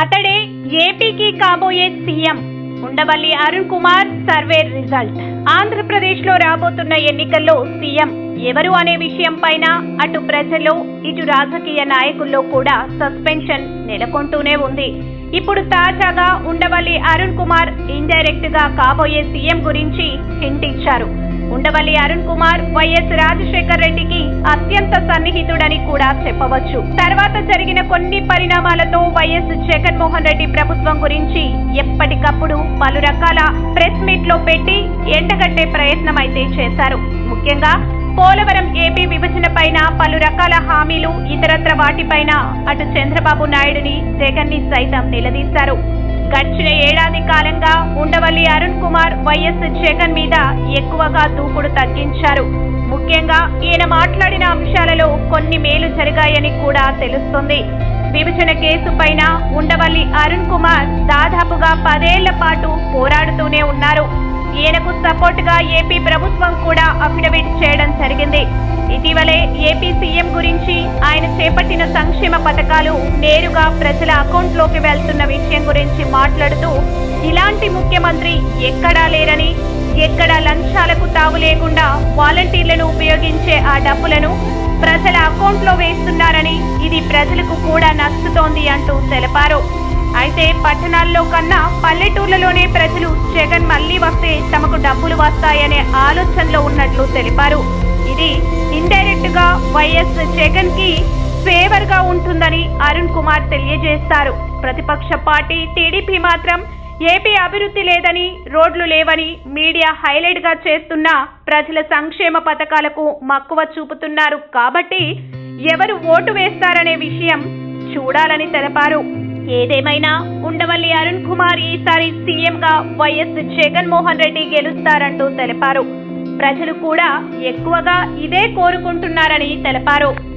అతడే ఏపీకి కాబోయే CM. Undavalli Arun Kumar survey result. ఆంధ్రప్రదేశ్లో రాబోతున్న ఎన్నికల్లో సీఎం ఎవరు అనే విషయం పైన అటు ప్రజల్లో ఇటు రాజకీయ నాయకుల్లో కూడా సస్పెన్షన్ నెలకొంటూనే ఉంది. ఇప్పుడు తాజాగా ఉండవల్లి అరుణ్ కుమార్ ఇండైరెక్ట్గా కాబోయే సీఎం గురించి హింట్ ఇచ్చారు. ఉండవల్లి అరుణ్ కుమార్ వైఎస్ రాజశేఖర్ రెడ్డికి అత్యంత సన్నిహితుడని కూడా చెప్పవచ్చు. తర్వాత జరిగిన కొన్ని పరిణామాలతో వైఎస్ జగన్మోహన్ రెడ్డి ప్రభుత్వం గురించి ఎప్పటికప్పుడు పలు రకాల ప్రెస్ మీట్లో పెట్టి ఎండగట్టే ప్రయత్నం అయితే చేశారు. ముఖ్యంగా పోలవరం ఏపీ విభజన పైన పలు రకాల హామీలు ఇతరత్ర వాటిపైన అటు చంద్రబాబు నాయుడుని జగన్ని సైతం నిలదీశారు. గడిచిన ఏడాది కాలంగా ఉండవల్లి అరుణ్ కుమార్ వైఎస్ జగన్ మీద ఎక్కువగా దూకుడు తగ్గించారు. ముఖ్యంగా ఈయన మాట్లాడిన అంశాలలో కొన్ని మేలు జరిగాయని కూడా తెలుస్తుంది. విభజన కేసు పైన ఉండవల్లి అరుణ్ కుమార్ దాదాపుగా పదేళ్ళ పాటు పోరాడుతూనే ఉన్నారు. ఈయనకు సపోర్ట్గా ఏపీ ప్రభుత్వం కూడా అఫిడవిట్ చేయడం జరిగింది. ఇటీవలే ఏపీ సీఎం గురించి ఆయన చేపట్టిన సంక్షేమ పథకాలు నేరుగా ప్రజల అకౌంట్లోకి వెళ్తున్న విషయం గురించి మాట్లాడుతూ ఇలాంటి ముఖ్యమంత్రి ఎక్కడా లేరని ఎక్కడ లంచాలకు తావు లేకుండా వాలంటీర్లను ఉపయోగించే ఆ డబ్బులను ప్రజల అకౌంట్లో వేస్తున్నారని ఇది ప్రజలకు కూడా నచ్చుతోంది అంటూ తెలిపారు. అయితే పట్టణాల్లో కన్నా పల్లెటూర్లలోనే ప్రజలు జగన్ మళ్ళీ వస్తే తమకు డబ్బులు వస్తాయనే ఆలోచనలో ఉన్నట్లు తెలిపారు. వైఎస్ జగన్కి ఫేవర్గా ఉంటుందని అరుణ్ కుమార్ తెలియజేస్తారు. ప్రతిపక్ష పార్టీ టీడీపీ మాత్రం ఏపీ అభివృద్ధి లేదని రోడ్లు లేవని మీడియా హైలైట్గా చేస్తున్న ప్రజల సంక్షేమ పథకాలకు మక్కువ చూపుతున్నారు. కాబట్టి ఎవరు ఓటు వేస్తారనే విషయం చూడాలని తెలిపారు. ఏదేమైనా ఉండవల్లి అరుణ్ కుమార్ ఈసారి సీఎంగా వైఎస్ జగన్మోహన్ రెడ్డి గెలుస్తారంటూ తెలిపారు. ప్రజలు కూడా ఎక్కువగా ఇదే కోరుకుంటున్నారని తెలిపారు.